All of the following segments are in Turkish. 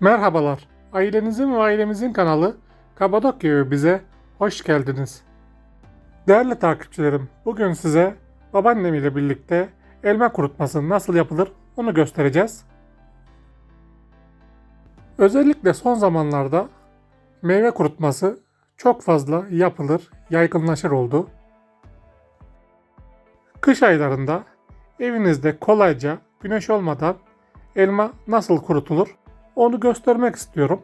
Merhabalar. Ailenizin ve ailemizin kanalı Kapadokya bize hoş geldiniz. Değerli takipçilerim, bugün size babaannem ile birlikte elma kurutması nasıl yapılır onu göstereceğiz. Özellikle son zamanlarda meyve kurutması çok fazla yapılır, yaygınlaşır oldu. Kış aylarında evinizde kolayca güneş olmadan elma nasıl kurutulur onu göstermek istiyorum.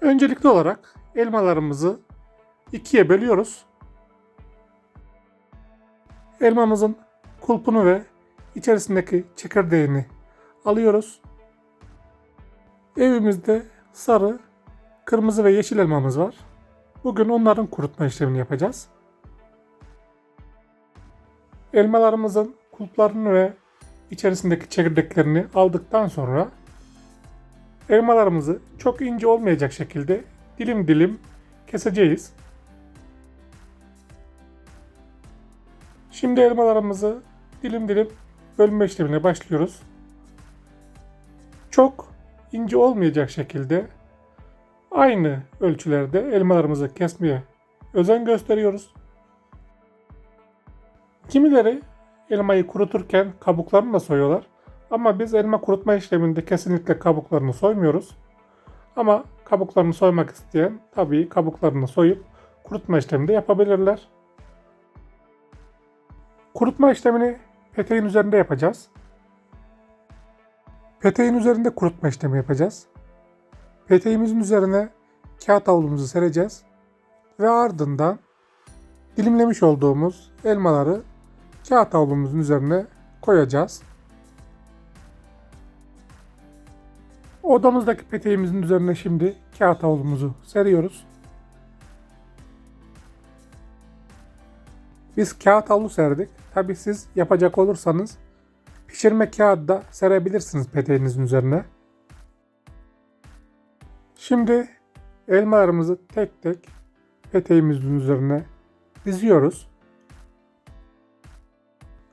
Öncelikli olarak elmalarımızı ikiye bölüyoruz. Elmamızın kulpunu ve içerisindeki çekirdeğini alıyoruz. Evimizde sarı, kırmızı ve yeşil elmamız var. Bugün onların kurutma işlemini yapacağız. Elmalarımızın kulplarını ve içerisindeki çekirdeklerini aldıktan sonra elmalarımızı çok ince olmayacak şekilde dilim dilim keseceğiz. Şimdi elmalarımızı dilim dilim bölme işlemine başlıyoruz. Çok ince olmayacak şekilde aynı ölçülerde elmalarımızı kesmeye özen gösteriyoruz. Kimileri elmayı kuruturken kabuklarını da soyuyorlar. Ama biz elma kurutma işleminde kesinlikle kabuklarını soymuyoruz. Ama kabuklarını soymak isteyen tabii kabuklarını soyup kurutma işleminde yapabilirler. Kurutma işlemini peteğin üzerinde yapacağız. Peteğin üzerinde kurutma işlemi yapacağız. Peteğimizin üzerine kağıt havlumuzu sereceğiz ve ardından dilimlemiş olduğumuz elmaları kağıt havlumuzun üzerine koyacağız. Odamızdaki peteğimizin üzerine şimdi kağıt havlumuzu seriyoruz. Biz kağıt havlu serdik. Tabi siz yapacak olursanız pişirme kağıdı da serebilirsiniz peteğinizin üzerine. Şimdi elmalarımızı tek tek peteğimizin üzerine diziyoruz.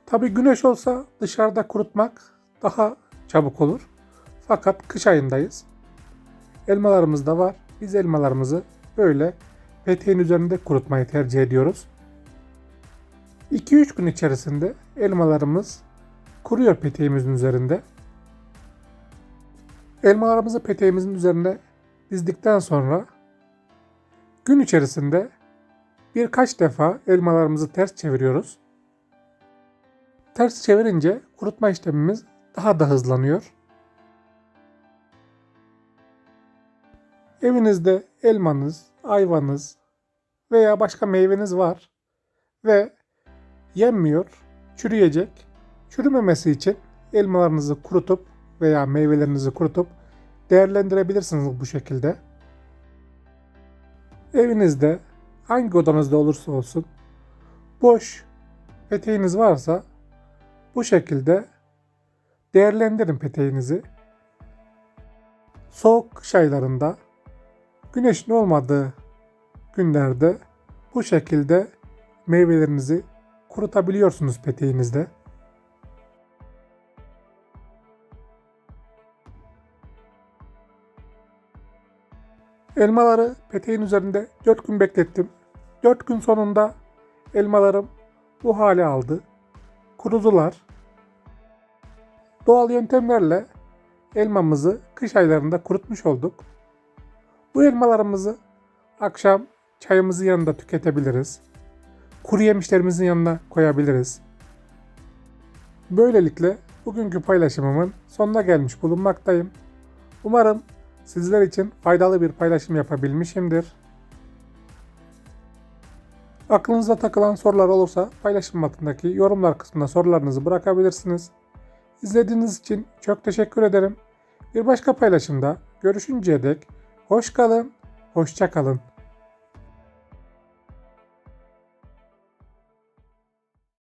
Tabi güneş olsa dışarıda kurutmak daha çabuk olur. Fakat kış ayındayız. Elmalarımız da var. Biz elmalarımızı böyle peteğin üzerinde kurutmayı tercih ediyoruz. 2-3 gün içerisinde elmalarımız kuruyor peteğimizin üzerinde. Elmalarımızı peteğimizin üzerine dizdikten sonra gün içerisinde birkaç defa elmalarımızı ters çeviriyoruz. Ters çevirince kurutma işlemimiz daha da hızlanıyor. Evinizde elmanız, ayvanız veya başka meyveniz var ve yenmiyor, çürüyecek. Çürümemesi için elmalarınızı kurutup veya meyvelerinizi kurutup değerlendirebilirsiniz bu şekilde. Evinizde hangi odanızda olursa olsun boş peteğiniz varsa bu şekilde değerlendirin peteğinizi. Soğuk kış aylarında güneşin olmadığı günlerde bu şekilde meyvelerinizi kurutabiliyorsunuz peteğinizde. Elmaları peteğin üzerinde 4 gün beklettim. 4 gün sonunda elmalarım bu hale aldı. Kurudular. Doğal yöntemlerle elmamızı kış aylarında kurutmuş olduk. Bu elmalarımızı akşam çayımızın yanında tüketebiliriz. Kuru yemişlerimizin yanına koyabiliriz. Böylelikle bugünkü paylaşımımın sonuna gelmiş bulunmaktayım. Umarım sizler için faydalı bir paylaşım yapabilmişimdir. Aklınıza takılan sorular olursa paylaşım altındaki yorumlar kısmına sorularınızı bırakabilirsiniz. İzlediğiniz için çok teşekkür ederim. Bir başka paylaşımda görüşünceye dek hoş kalın, hoşça kalın.